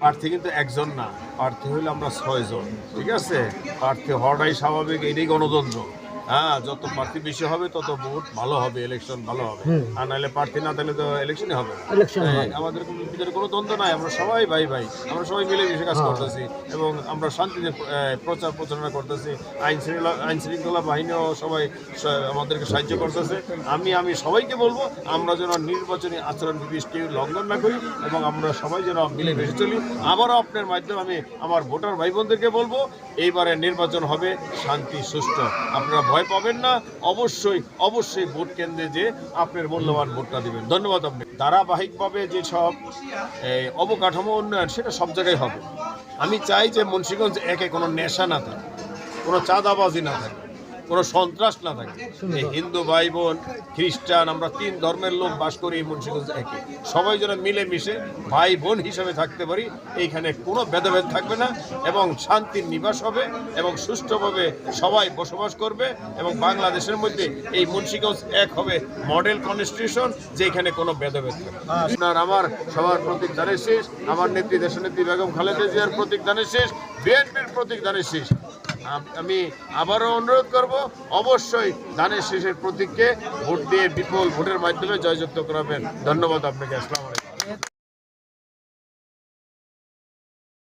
প্রার্থী কিন্তু একজন না, প্রার্থী হইলে আমরা ছয়জন, ঠিক আছে? প্রার্থী হওয়াটাই স্বাভাবিক, এটাই গণতন্ত্র। হ্যাঁ যত প্রার্থী বেশি হবে তত ভোট ভালো হবে ইলেকশন ভালো হবে। আর নাহলে প্রার্থী না তাহলে তো ইলেকশনই হবে আমাদের ভিতরে কোনো দ্বন্দ্ব নাই আমরা সবাই ভাই ভাই আমরা সবাই মিলেমিশে কাজ হ্যাঁ। করতেছি এবং আমরা শান্তিতে প্রচার প্রচারণা করতেছি আইন শৃঙ্খলা আইন শৃঙ্খলা বাহিনীও সবাই আমাদেরকে সাহায্য করতেছে। আমি আমি সবাইকে বলব আমরা যেন নির্বাচনী আচরণ বিধি লঙ্ঘন না করি এবং আমরা সবাই যেন মিলেমিশে চলি। আবারও আপনার মাধ্যমে আমি আমার ভোটার ভাই বোনদেরকে বলব এইবারে নির্বাচন হবে শান্তি সুষ্ঠু আপনারা ভয় পাবেন না। অবশ্যই অবশ্যই ভোট কেন্দ্রে যে আপনার মূল্যবান ভোটটা দেবেন। ধন্যবাদ আপনি। ধারাবাহিকভাবে যে সব এই, অবকাঠামো উন্নয়ন সেটা সব জায়গায় হবে। আমি চাই যে মুন্সীগঞ্জ একে কোনো নেশা না থাকে কোনো চাঁদাবাজি না থাকে। কোনো সন্ত্রাস না থাকে। হিন্দু ভাই বোন খ্রিস্টান, আমরা তিন ধর্মের লোক বাস করি এই মুন্সিগঞ্জ একে। সবাই যেন মিলেমিশে ভাই বোন হিসাবে থাকতে পারি, এইখানে কোনো ভেদাভেদ থাকবে না এবং শান্তির নিবাস হবে এবং সুষ্ঠুভাবে সবাই বসবাস করবে এবং বাংলাদেশের মধ্যে এই মুন্সিগঞ্জ এক হবে মডেল কনস্টিটিউশন, যেখানে কোনো ভেদাভেদ থাকবে। আপনার আমার সবার প্রতীক দানের শেষ, আমার নেত্রী, দেশনেত্রী বেগম খালেদা জিয়ার প্রতীক দানের শেষ, বিএনপির প্রতীক দানের শেষ। আমি আবারও অনুরোধ করব, অবশ্যই ধানের শেষের প্রতীককে ভোট দিয়ে বিপুল ভোটের মাধ্যমে জয়যুক্ত করাবেন। ধন্যবাদ আপনাকে, আসসালাম আলাইকুম।